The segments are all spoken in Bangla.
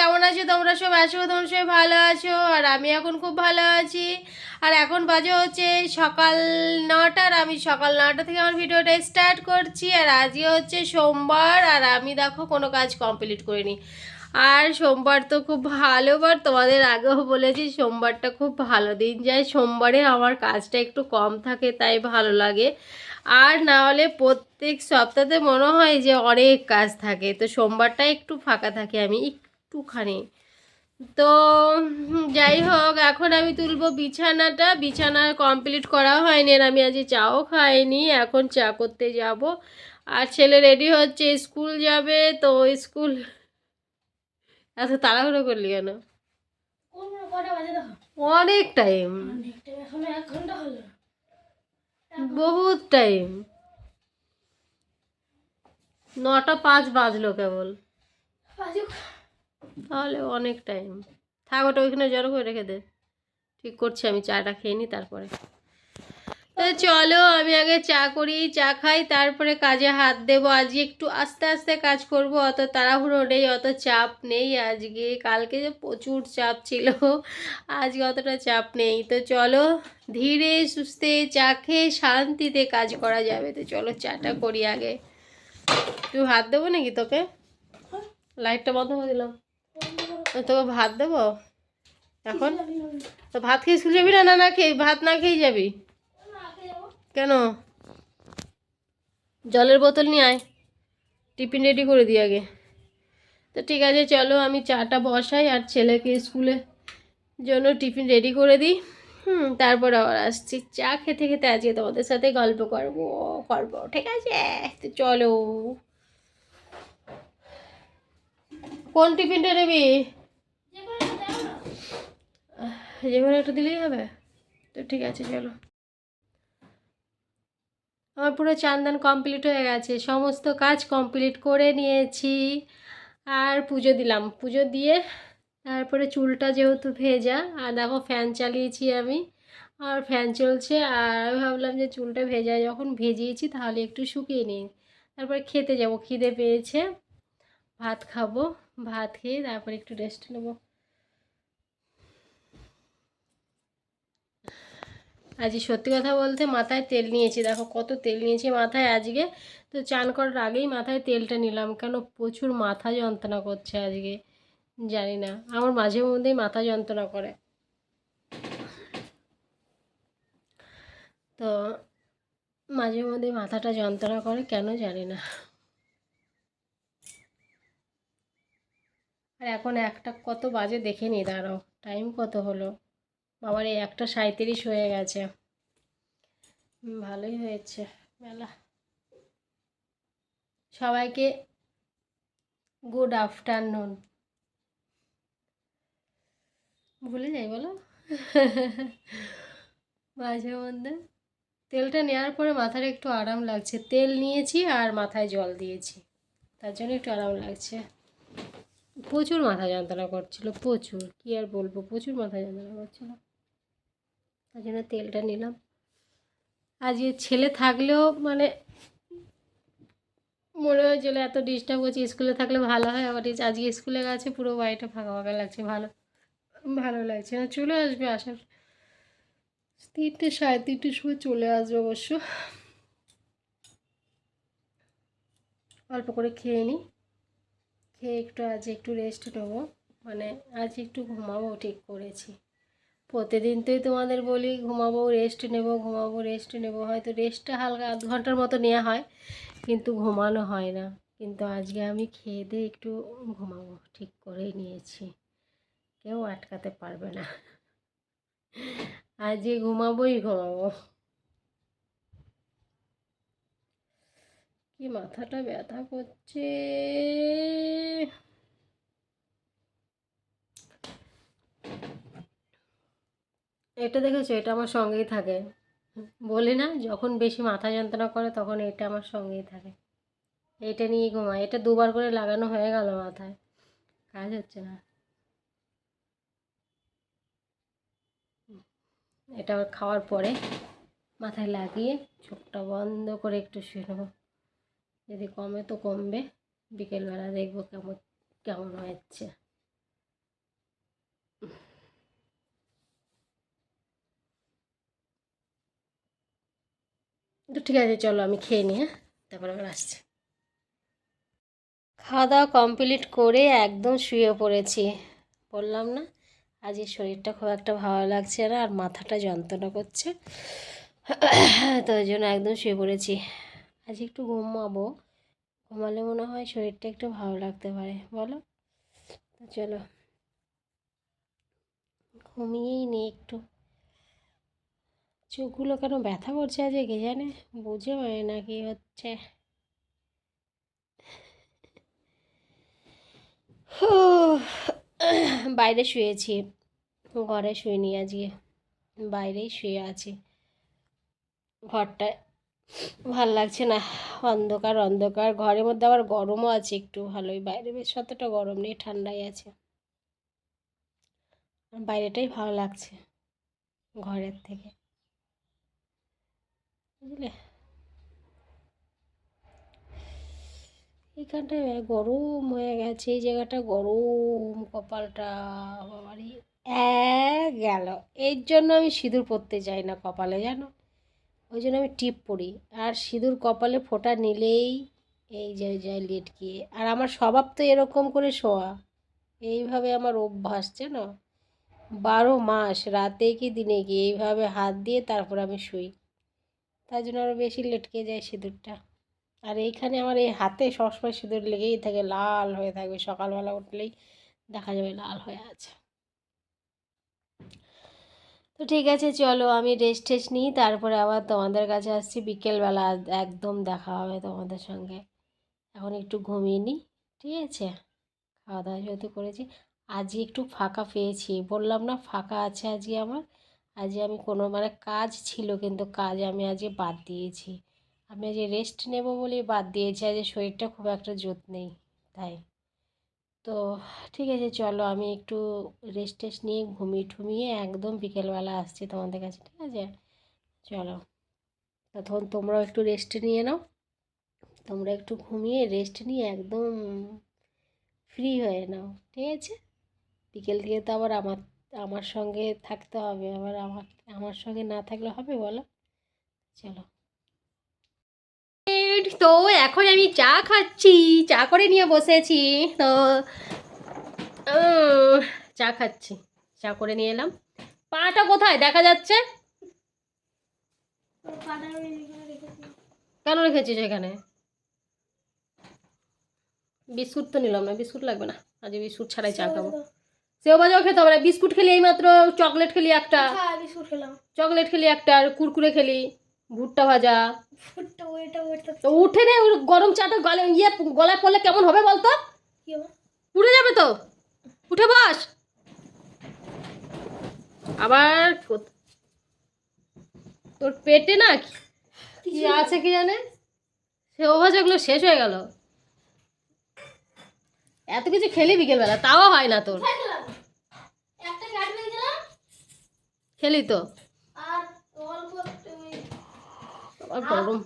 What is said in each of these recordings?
কেমন আছো? তোমরা সব আছো, তোমরা সবাই ভালো আছো? আর আমি এখন খুব ভালো আছি। আর এখন বাজে হচ্ছে সকাল নটার আমি সকাল নটা থেকে আমার ভিডিওটা স্টার্ট করছি। আর আজকে হচ্ছে সোমবার, আর আমি দেখো কোনো কাজ কমপ্লিট করিনি। আর সোমবার তো খুব ভালো বার তোমাদের আগেও বলেছি সোমবারটা খুব ভালো দিন যায়। সোমবারে আমার কাজটা একটু কম থাকে, তাই ভালো লাগে। আর না হলে প্রত্যেক সপ্তাহে মনে হয় যে অনেক কাজ থাকে। তো সোমবারটা একটু ফাঁকা থাকে আমি। একটুখানি। তো, যাই হোক, এখন আমি তুলবো বিছানাটা। বিছানা কমপ্লিট করা হয়নি আর আমি আজ চাও খাইনি। এখন চা করতে যাব। আর ছেলে রেডি হচ্ছে, স্কুল যাবে। তো স্কুল এত তাড়াহুড়ো করলি কেন? অনেক টাইম বহুত টাইম নটা পাঁচ বাজলো কেবল। তাহলে অনেক টাইম থাক ওটা ওইখানে জড়ো করে রেখে দে। ঠিক করছি আমি চাটা খেয়ে নিই তারপরে। তো চলো আমি আগে চা করি চা খাই তারপরে কাজে হাত দেবো। আজকে একটু আস্তে আস্তে কাজ করব অত তাড়াহুড়ো নেই অত চাপ নেই আজকে। কালকে যে প্রচুর চাপ ছিল আজকে অতটা চাপ নেই। তো চলো ধীরে সুস্থে চা খেয়ে শান্তিতে কাজ করা যাবে। তো চলো চাটা করি আগে। তুই হাত দেবো নাকি তোকে? লাইটটা বন্ধ করে দিলাম। তোকে ভাত দেবো? এখন? তো ভাত খেয়ে স্কুল যাবি না না না খেয়ে ভাত না খেয়ে যাবি? কেন? জলের বোতল নিয়ে আয়। টিফিন রেডি করে দিই আগে। তো ঠিক আছে চলো আমি চাটা বসাই আর ছেলেকে স্কুলে জন্য টিফিন রেডি করে দিই। হুম তারপর আবার আসছি। চা খেতে খেতে আজকে তোমাদের সাথে গল্প করব করব ঠিক আছে? তো চলো। কোন টিফিনটা নেবি? যে কোনো একটা দিলেই হবে। তো ঠিক আছে, চলো। আমার পুরো চান্দান কমপ্লিট হয়ে গেছে। সমস্ত কাজ কমপ্লিট করে নিয়েছি। আর পুজো দিলাম। পুজো দিয়ে তারপরে চুলটা যেহেতু ভেজা, আর দেখো ফ্যান চালিয়েছি আমি। আর ফ্যান চলছে, আর আমি ভাবলাম যে চুলটা ভেজা যখন ভেজিয়েছি তাহলে একটু শুকিয়ে নিই। তারপরে খেতে যাব, খিদে পেয়েছে। ভাত খাব। ভাত খেয়ে তারপরে একটু রেস্ট নেব। আজ সত্যি কথা বলতে মাথায় তেল নিয়েছি, দেখো কত তেল নিয়েছি মাথায় আজকে। তো চান করার আগেই মাথায় তেলটা নিলাম, কেন প্রচুর মাথা যন্ত্রণা করছে আজকে, জানি না। আমার মাঝে মধ্যেই মাথা যন্ত্রণা করে। তো মাঝে মধ্যে মাথাটা যন্ত্রণা করে, কেন জানি না। আর এখন একটা কত বাজে দেখে নি, দাঁড়াও। টাইম কত হলো? বাবার এই একটা সাঁত্রিশ হয়ে গেছে। ভালোই হয়েছে মেলা সবাইকে গুড আফটারনুন ভুলে যাই, বলো। মাঝে মধ্যে। তেলটা নেওয়ার পরে মাথার একটু আরাম লাগছে। তেল নিয়েছি আর মাথায় জল দিয়েছি। তার জন্য একটু আরাম লাগছে। প্রচুর মাথা যন্ত্রণা করছিল, প্রচুর, কি আর বলব, প্রচুর মাথা যন্ত্রণা করছিল। তার জন্য তেলটা নিলাম। আজকে ছেলে থাকলেও মানে মনে হয়েছিল, এত ডিস্টার্ব হচ্ছে স্কুলে থাকলে ভালো হয়, আবার আজকে স্কুলে গেছে, পুরো বাড়িটা ফাঁকা ফাঁকা লাগছে, ভালো ভালো লাগছে না, চলে আসবে আসার। তিনটে, সাড়ে তিনটের সময় চলে আসবে অবশ্য। অল্প করে খেয়ে নিই খেয়ে একটু, আজ একটু রেস্ট নেব। মানে আজ একটু ঘুমাবো, ঠিক করেছি। প্রতিদিন তোই তোমাদের বলি, ঘুমাবো রেস্ট নেব, ঘুমাবো রেস্ট নেব। হয়তো রেস্টটা হালকা আধ ঘণ্টার মতো নেওয়া হয়, কিন্তু ঘুমানো হয় না। কিন্তু আজকে আমি খেয়ে দিয়ে একটু ঘুমাবো, ঠিক করেই নিয়েছি। কেউ আটকাতে পারবে না। আজকে ঘুমাবোই ঘুমাবো। কি মাথাটা ব্যথা করছে? এটা দেখেছ? এটা আমার সঙ্গেই থাকে। বলি না, যখন বেশি মাথা যন্ত্রণা করে তখন এটা আমার সঙ্গেই থাকে। এটা নিয়ে ঘুমায়। এটা দুবার করে লাগানো হয়ে গেল মাথায়। কাজ হচ্ছে না। এটা খাওয়ার পরে মাথায় লাগিয়ে চোখটা বন্ধ করে একটু শুয়ে নেব। যদি কমে তো কমবে। বিকেলবেলা দেখব কেমন কেমন হয়েছে। তো ঠিক আছে, চলো আমি খেয়ে নিয়ে হ্যাঁ? তারপরে আবার আসছি। খাওয়া দাওয়া কমপ্লিট করে একদম শুয়ে পড়েছি। বললাম না, আজকে শরীরটা খুব একটা ভালো লাগছে না, আর মাথাটা যন্ত্রণা করছে। তো ওই জন্য একদম শুয়ে পড়েছি। আজ একটু ঘুমাবো। ঘুমালে মনে হয় শরীরটা একটু ভালো লাগতে পারে, বলো? তো চলো। ঘুমিয়েই নি একটু। চোখগুলো কেন ব্যথা করছে আজ কে জানে? বুঝে পারে না কি হচ্ছে। বাইরে শুয়েছি। ঘরে শুইনি আজকে। বাইরেই শুয়ে আছি। ঘরটায় ভালো লাগছে না। অন্ধকার অন্ধকার। ঘরের মধ্যে আবার গরমও আছে একটু ভালোই। বাইরে বেশ অতটা গরম নেই, ঠান্ডাই আছে। বাইরেটাই ভালো লাগছে ঘরের থেকে। বুঝলে? এখানটায় গরম হয়ে গেছে, এই জায়গাটা গরম, কপালটা বাবারি এক গেল। এর জন্য আমি সিঁদুর পরতে চাই না কপালে, জানো? ওই জন্য আমি টিপ পরি। আর সিঁদুর কপালে ফোঁটা নিলেই এই যে যায় লেটকিয়ে আর আমার স্বভাব তো এরকম করে শোয়া। এইভাবে আমার অভ্যাস, জানো? বারো মাস, রাতে কি দিনে কি, এইভাবে হাত দিয়ে তারপর আমি শুই। তার জন্য আরও বেশি লেটকে যায় সিঁদুরটা। আর এইখানে আমার এই হাতে সবসময় সিঁদুর লেগেই থাকে, লাল হয়ে থাকবে। সকালবেলা উঠলেই দেখা যাবে লাল হয়ে আছে। তো ঠিক আছে, চলো আমি রেস্ট টেস্ট নিই, তারপরে আবার তোমাদের কাছে আসছি। বিকেলবেলা একদম দেখা হবে তোমাদের সঙ্গে। এখন একটু ঘুমিয়ে নিই, ঠিক আছে? খাওয়া দাওয়া যেহেতু করেছি, আজকে একটু ফাঁকা পেয়েছি। বললাম না ফাঁকা আছে আজকে আমার? আজকে আমি কোনো মানে কাজ ছিল কিন্তু কাজ আমি আজকে বাদ দিয়েছি। আমি আজকে রেস্ট নেব বলেই বাদ দিয়েছি, আজকে শরীরটা খুব একটা জোত নেই, তাই। তো ঠিক আছে, চলো আমি একটু রেস্ট টেস্ট নিয়ে ঘুমিয়ে ঠুমিয়ে একদম বিকেলবেলা আসছি তোমাদের কাছে, ঠিক আছে? চলো। তখন তোমরাও একটু রেস্ট নিয়ে নাও। তোমরা একটু ঘুমিয়ে রেস্ট নিয়ে একদম ফ্রি হয়ে নাও, ঠিক আছে? বিকেল থেকে তো আবার আমার আমার সঙ্গে থাকতে হবে, আবার আমার আমার সঙ্গে না থাকলে হবে বলো? চলো। তো এখন আমি চা খাচ্ছি। চা করে নিয়ে বসেছি। তো চা খাচ্ছি। চা করে নিয়ে এলাম। পাটা কোথায়? দেখা যাচ্ছে। কেন রেখেছিস এখানে? বিস্কুট তো নিলাম না। বিস্কুট লাগবে না। আজ বিস্কুট ছাড়াই চা খাব। সেও বাজাও খেতে হবে না। বিস্কুট খেলি এইমাত্র চকলেট খেলি একটা। হ্যাঁ বিস্কুট খেলাম। চকলেট খেলি একটা আর কুরকুরে খেলি। ভুট্টা ভাজা। ফুটটা ওইটা ওইটা। তো উঠে রে ওর গরম চাটা গলে ইয়ে গলায় পড়লে কেমন হবে বলতো? কি হবে? পুড়ে যাবে তো। উঠে বস। আবার তোর পেটে না কি- আছে কি জানে? সে ভাজাগুলো শেষ হয়ে গেল। এত কিছু খেলি বিকেলবেলা তাও হয় না তোর। খেলি তো। আর অল্প গরম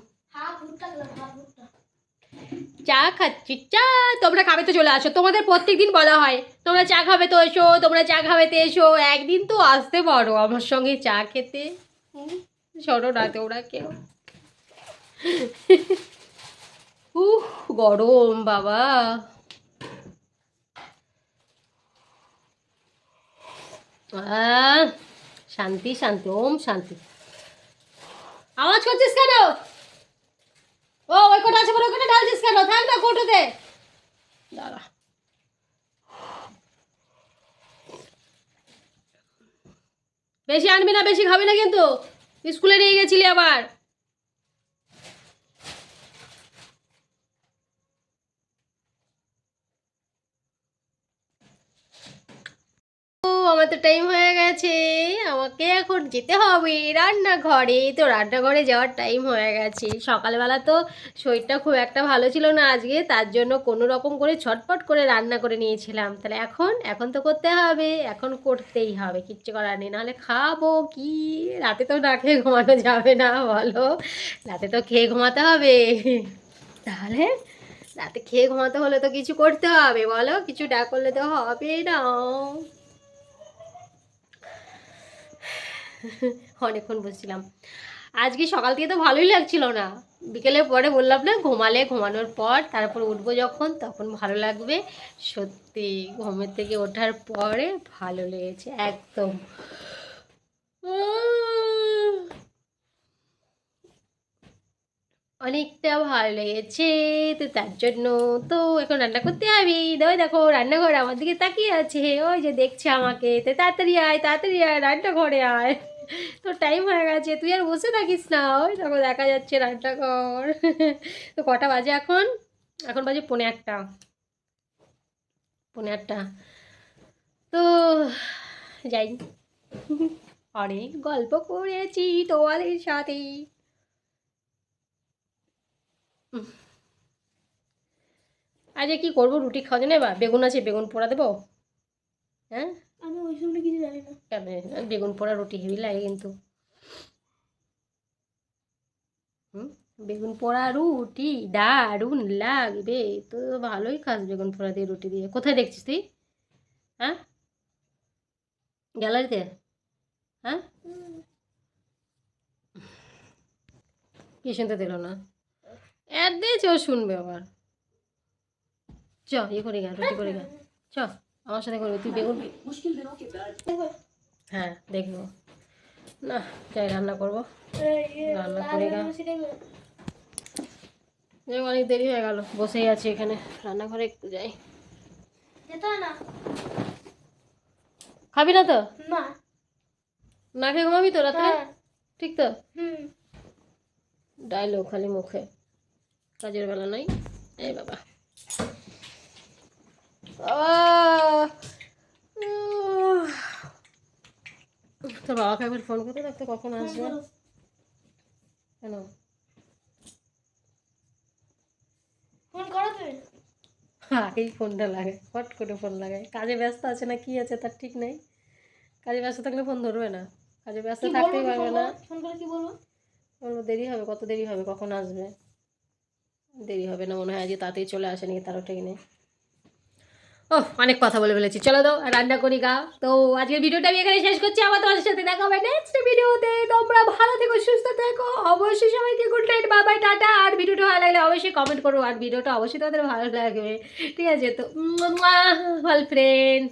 চা খাচ্ছি চা তোমরা খাবে তো চলে আসো। তোমাদের প্রত্যেক দিন বলা হয় তোমরা চা খাবে তো এসো তোমরা চা খাবে তো এসো। একদিন তো আসতে পারো আমার সঙ্গে চা খেতে। সরো না তোমরা কেউ উহ গরম বাবা। শান্তি শান্তি ওম শান্তি। আওয়াজ করছিস কেন? ও, ওই কোটা আছে বলে ওখানে ঢালছিস কেন? থাক না কোটোতে দাঁড়া। বেশি আনবি না, বেশি খাবি না কিন্তু। স্কুলে নিয়ে গেছিলি আবার ও আমার তো টাইম হয়ে গেছে। আমাকে এখন যেতে হবে রান্নাঘরে। তো রান্নাঘরে যাওয়ার টাইম হয়ে গেছে। সকালবেলা তো শরীরটা খুব একটা ভালো ছিল না আজকে। তার জন্য কোনো রকম করে ছটপট করে রান্না করে নিয়েছিলাম। তাহলে এখন এখন তো করতে হবে। এখন করতেই হবে। কিচ্ছু করার নেই। নাহলে খাব কি? রাতে তো না খেয়ে ঘুমানো যাবে না, বলো। রাতে তো খেয়ে ঘুমাতে হবে। তাহলে রাতে খেয়ে ঘুমাতে হলে তো কিছু করতে হবে, বলো। কিছু না করলে তো হবে না। অনেকক্ষণ বসছিলাম আজকে সকাল থেকে তো ভালোই লাগছিল না। বিকেলে পরে বললাম না, ঘুমালে ঘুমানোর পর তারপর উঠবো যখন, তখন ভালো লাগবে। সত্যি ঘুমের থেকে ওঠার পরে ভালো লেগেছে, একদম। অনেকটা ভালো লেগেছে, তো তার জন্য তো এখন রান্না করতে হবে। ওই দেখো, রান্নাঘর আমার দিকে তাকিয়ে আছে। ওই যে দেখছে আমাকে, তো তাড়াতাড়ি আয় তাড়াতাড়ি আয়, রান্নাঘরে আয়। তো টাইম হয়ে গেছে, তুই আর বসে থাকিস না। ওই তখন দেখা যাচ্ছে রান্নাঘর। তো কটা বাজে এখন? এখন বাজে পৌনে একটা পৌনে আটটা। তো যাই। অনেক গল্প করেছি তোমাদের সাথে। আজকে কি করব? রুটি খাওয়া যাবে বেগুন আছে, বেগুন পোড়া দেবো। হ্যাঁ? আমি ওই সময় কিছু জানি না। কেন বেগুন পোড়া, রুটি হেভি লাগে কিন্তু। বেগুন পোড়া, রুটি দারুণ লাগবে। তো ভালোই খাস বেগুন পোড়া দিয়ে, রুটি দিয়ে। কোথায় দেখছিস তুই? হ্যাঁ? গ্যালারিতে? হ্যাঁ? কি শুনতে দিল না? অ্যাড দিয়েছে ও শুনবে আবার। চ ইয়ে করে গা, রুটি করে গা। চ। আমার সাথে করবে তুই বেগুন হ্যাঁ দেখব। না যাই রান্না করব। রান্না করে। যাই অনেক দেরি হয়ে গেল বসেই আছি এখানে রান্নাঘরে একটু যাই হয় খাবি না তো? না। না খেয়ে ঘুমাবি তো রাত্রে? হ্যাঁ। ঠিক তো? হুম। ডাইলগ খালি মুখে। কাজের বেলা নাই। এই বাবা। বাবা। তোর বাবাকে একবার ফোন দেখতে কখন আসবে। কেন ফোন করো তুমি? আগেই ফোনটা লাগে ফট করে ফোন লাগায় কাজে ব্যস্ত আছে না কি আছে তার ঠিক নেই। কাজে ব্যস্ত থাকলে ফোন ধরবে না। কাজে ব্যস্ত থাকতেই পারবে না। ফোন করে কি বলব? বলব দেরি হবে কত দেরি হবে কখন আসবে? দেরি হবে না মনে হয় আজকে তাড়াতাড়ি চলে আসে নাকি তারও ঠিক নেই। ও অনেক কথা বলে ফেলেছি। চলো দাও রান্না করি গা। তো আজকের ভিডিওটা আমি এখানে শেষ করছি। আবার তোমাদের সাথে দেখা হবে নেক্সট ভিডিওতে। তোমরা ভালো থেকো, সুস্থ থেকো। অবশ্যই সবাইকে গুড নাইট বাবাই টাটা। আর ভিডিওটা ভালো লাগলে অবশ্যই কমেন্ট করো। আর ভিডিওটা অবশ্যই তোমাদের ভালো লাগবে। ঠিক আছে, তো ভালো ফ্রেন্ড